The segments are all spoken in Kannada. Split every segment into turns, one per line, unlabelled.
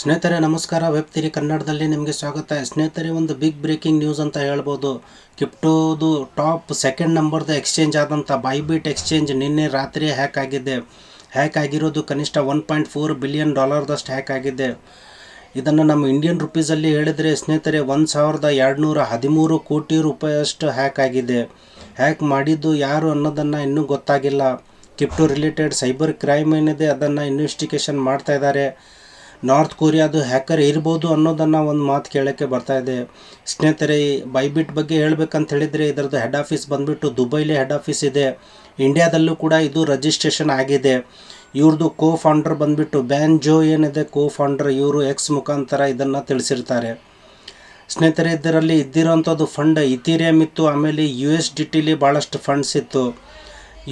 ಸ್ನೇಹಿತರೆ, ನಮಸ್ಕಾರ. ವೆಬ್ ತಿರಿ ಕನ್ನಡದಲ್ಲಿ ನಿಮಗೆ ಸ್ವಾಗತ. ಸ್ನೇಹಿತರೆ, ಒಂದು ಬಿಗ್ ಬ್ರೇಕಿಂಗ್ ನ್ಯೂಸ್ ಅಂತ ಹೇಳ್ಬೋದು. ಕ್ರಿಪ್ಟೋದು ಟಾಪ್ ಸೆಕೆಂಡ್ ನಂಬರ್ದು ಎಕ್ಸ್ಚೇಂಜ್ ಆದಂಥ ಬೈಬಿಟ್ ಎಕ್ಸ್ಚೇಂಜ್ ನಿನ್ನೆ ರಾತ್ರಿ ಹ್ಯಾಕ್ ಆಗಿದೆ. ಹ್ಯಾಕ್ ಆಗಿರೋದು ಕನಿಷ್ಠ ಒನ್ ಪಾಯಿಂಟ್ ಫೋರ್ ಬಿಲಿಯನ್ ಡಾಲರ್ದಷ್ಟು ಹ್ಯಾಕ್ ಆಗಿದೆ. ಇದನ್ನು ನಮ್ಮ ಇಂಡಿಯನ್ ರುಪೀಸಲ್ಲಿ ಹೇಳಿದರೆ ಸ್ನೇಹಿತರೆ, ಒಂದು ಸಾವಿರದ ಎರಡುನೂರ ಹದಿಮೂರು ಕೋಟಿ ರೂಪಾಯಿಯಷ್ಟು ಹ್ಯಾಕ್ ಆಗಿದೆ. ಹ್ಯಾಕ್ ಮಾಡಿದ್ದು ಯಾರು ಅನ್ನೋದನ್ನು ಇನ್ನೂ ಗೊತ್ತಾಗಿಲ್ಲ. ಕ್ರಿಪ್ಟೋ ರಿಲೇಟೆಡ್ ಸೈಬರ್ ಕ್ರೈಮ್ ಏನಿದೆ ಅದನ್ನು ಇನ್ವೆಸ್ಟಿಗೇಷನ್ ಮಾಡ್ತಾ ಇದ್ದಾರೆ. ನಾರ್ತ್ ಕೊರಿಯಾದು ಹ್ಯಾಕರ್ ಇರ್ಬೋದು ಅನ್ನೋದನ್ನು ಒಂದು ಮಾತು ಕೇಳೋಕ್ಕೆ ಬರ್ತಾ ಇದೆ. ಸ್ನೇಹಿತರೆ, ಈ ಬೈಬಿಟ್ ಬಗ್ಗೆ ಹೇಳ್ಬೇಕಂತ ಹೇಳಿದರೆ ಇದರದ್ದು ಹೆಡ್ ಆಫೀಸ್ ಬಂದುಬಿಟ್ಟು ದುಬೈಲಿ ಹೆಡ್ ಆಫೀಸ್ ಇದೆ. ಇಂಡಿಯಾದಲ್ಲೂ ಕೂಡ ಇದು ರಿಜಿಸ್ಟ್ರೇಷನ್ ಆಗಿದೆ. ಇವ್ರದ್ದು ಕೋ ಫೌಂಡರ್ ಬಂದುಬಿಟ್ಟು ಬ್ಯಾನ್ ಜೋ ಏನಿದೆ ಕೋ ಫೌಂಡರ್ ಇವರು ಎಕ್ಸ್ ಮುಖಾಂತರ ಇದನ್ನು ತಿಳಿಸಿರ್ತಾರೆ. ಸ್ನೇಹಿತರೆ, ಇದರಲ್ಲಿ ಇದ್ದಿರೋಂಥದ್ದು ಫಂಡ್ ಇಥೀರಿಯಮ್ ಇತ್ತು, ಆಮೇಲೆ ಯು ಎಸ್ ಡಿ ಟಿಲಿ ಭಾಳಷ್ಟು ಫಂಡ್ಸ್ ಇತ್ತು.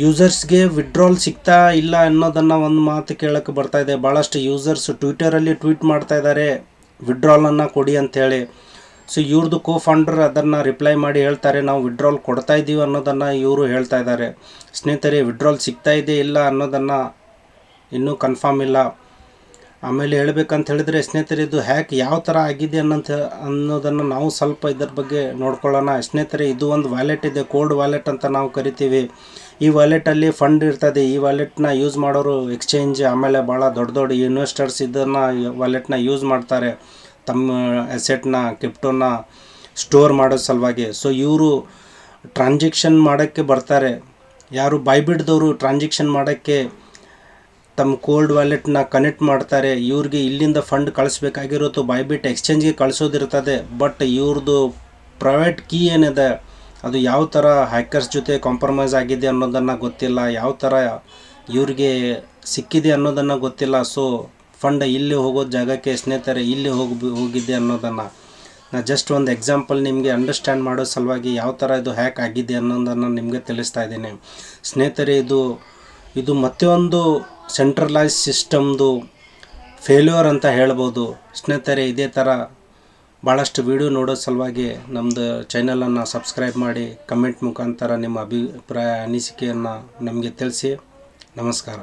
ಯೂಸರ್ಸ್ಗೆ ವಿಡ್ರಾಲ್ ಸಿಗ್ತಾ ಇಲ್ಲ ಅನ್ನೋದನ್ನು ಒಂದು ಮಾತು ಕೇಳೋಕ್ಕೆ ಬರ್ತಾ ಇದೆ. ಭಾಳಷ್ಟು ಯೂಸರ್ಸ್ ಟ್ವಿಟರಲ್ಲಿ ಟ್ವೀಟ್ ಮಾಡ್ತಾ ಇದ್ದಾರೆ ವಿಡ್ರಾಲನ್ನು ಕೊಡಿ ಅಂಥೇಳಿ ಸೊ ಇವ್ರದ್ದು ಕೋ ಫೌಂಡರ್ ಅದನ್ನು ರಿಪ್ಲೈ ಮಾಡಿ ಹೇಳ್ತಾರೆ. ನಾವು ವಿಡ್ರಾಲ್ ಕೊಡ್ತಾ ಇದ್ದೀವಿ ಅನ್ನೋದನ್ನು ಇವರು ಹೇಳ್ತಾ ಇದ್ದಾರೆ ಸ್ನೇಹಿತರೆ ವಿಡ್ರಾಲ್ ಸಿಗ್ತಾ ಇದೆ ಇಲ್ಲ ಅನ್ನೋದನ್ನು ಇನ್ನೂ ಕನ್ಫರ್ಮ್ ಇಲ್ಲ. ಆಮೇಲೆ ಹೇಳಬೇಕಂತ ಹೇಳಿದರೆ, ಸ್ನೇಹಿತರೆ, ಇದು ಹ್ಯಾಕ್ ಯಾವ ಥರ ಆಗಿದೆ ಅನ್ನೋಂಥ ಅನ್ನೋದನ್ನು ನಾವು ಸ್ವಲ್ಪ ಇದ್ರ ಬಗ್ಗೆ ನೋಡ್ಕೊಳ್ಳೋಣ. ಸ್ನೇಹಿತರೆ, ಇದು ಒಂದು ವ್ಯಾಲೆಟ್ ಇದೆ ಕೋಲ್ಡ್ ವ್ಯಾಲೆಟ್ ಅಂತ ನಾವು ಕರಿತೀವಿ. ಈ ವ್ಯಾಲೆಟಲ್ಲಿ ಫಂಡ್ ಇರ್ತದೆ. ಈ ವ್ಯಾಲೆಟ್ನ ಯೂಸ್ ಮಾಡೋರು ಎಕ್ಸ್ಚೇಂಜ್ ಆಮೇಲೆ ಭಾಳ ದೊಡ್ಡ ದೊಡ್ಡ ಇನ್ವೆಸ್ಟರ್ಸ್ ಇದನ್ನು ವ್ಯಾಲೆಟ್ನ ಯೂಸ್ ಮಾಡ್ತಾರೆ. ತಮ್ಮ ಎಸೆಟ್ನ ಕ್ರಿಪ್ಟೋನ ಸ್ಟೋರ್ ಮಾಡೋ ಸಲುವಾಗಿ. ಸೊ ಇವರು ಟ್ರಾನ್ಸಾಕ್ಷನ್ ಮಾಡೋಕ್ಕೆ ಬರ್ತಾರೆ. ಯಾರು ಬೈಬಿಡ್ದವರು ಟ್ರಾನ್ಸಾಕ್ಷನ್ ಮಾಡೋಕ್ಕೆ ತಮ್ಮ ಕೋಲ್ಡ್ ವ್ಯಾಲೆಟ್ನ ಕನೆಕ್ಟ್ ಮಾಡ್ತಾರೆ. ಇವ್ರಿಗೆ ಇಲ್ಲಿಂದ ಫಂಡ್ ಕಳಿಸ್ಬೇಕಾಗಿರೋದು ಬೈಬಿಟ್ ಎಕ್ಸ್ಚೇಂಜ್ಗೆ ಕಳಿಸೋದಿರ್ತದೆ. ಬಟ್ ಇವ್ರದ್ದು ಪ್ರೈವೇಟ್ ಕೀ ಏನಿದೆ ಅದು ಯಾವ ಥರ ಹ್ಯಾಕರ್ಸ್ ಜೊತೆ ಕಾಂಪ್ರಮೈಸ್ ಆಗಿದೆ ಅನ್ನೋದನ್ನು ಗೊತ್ತಿಲ್ಲ, ಯಾವ ಥರ ಇವ್ರಿಗೆ ಸಿಕ್ಕಿದೆ ಅನ್ನೋದನ್ನು ಗೊತ್ತಿಲ್ಲ. ಸೊ ಫಂಡ್ ಇಲ್ಲಿ ಹೋಗೋ ಜಾಗಕ್ಕೆ ಸ್ನೇಹಿತರೆ, ಇಲ್ಲಿ ಹೋಗಿ ಹೋಗಿದೆ ಅನ್ನೋದನ್ನು. ನಾ ಜಸ್ಟ್ ಒಂದು ಎಕ್ಸಾಂಪಲ್ ನಿಮಗೆ ಅಂಡರ್ಸ್ಟ್ಯಾಂಡ್ ಮಾಡೋ ಸಲುವಾಗಿ ಯಾವ ಥರ ಇದು ಹ್ಯಾಕ್ ಆಗಿದೆ ಅನ್ನೋದನ್ನು ನಿಮಗೆ ತಿಳಿಸ್ತಾ ಇದ್ದೀನಿ. ಸ್ನೇಹಿತರೆ, ಇದು ಇದು ಮತ್ತೆ ಒಂದು ಸೆಂಟ್ರಲೈಸ್ ಸಿಸ್ಟಮ್ದು ಫೇಲ್ಯೂರ್ ಅಂತ ಹೇಳ್ಬೋದು. ಸ್ನೇಹಿತರೆ, ಇದೇ ಥರ ಭಾಳಷ್ಟು ವೀಡಿಯೋ ನೋಡೋ ಸಲುವಾಗಿ ನಮ್ಮದು ಚಾನಲನ್ನು ಸಬ್ಸ್ಕ್ರೈಬ್ ಮಾಡಿ ಕಮೆಂಟ್ ಮುಖಾಂತರ ನಿಮ್ಮ ಅಭಿಪ್ರಾಯ, ಅನಿಸಿಕೆಯನ್ನು ನಮಗೆ ತಿಳಿಸಿ. ನಮಸ್ಕಾರ.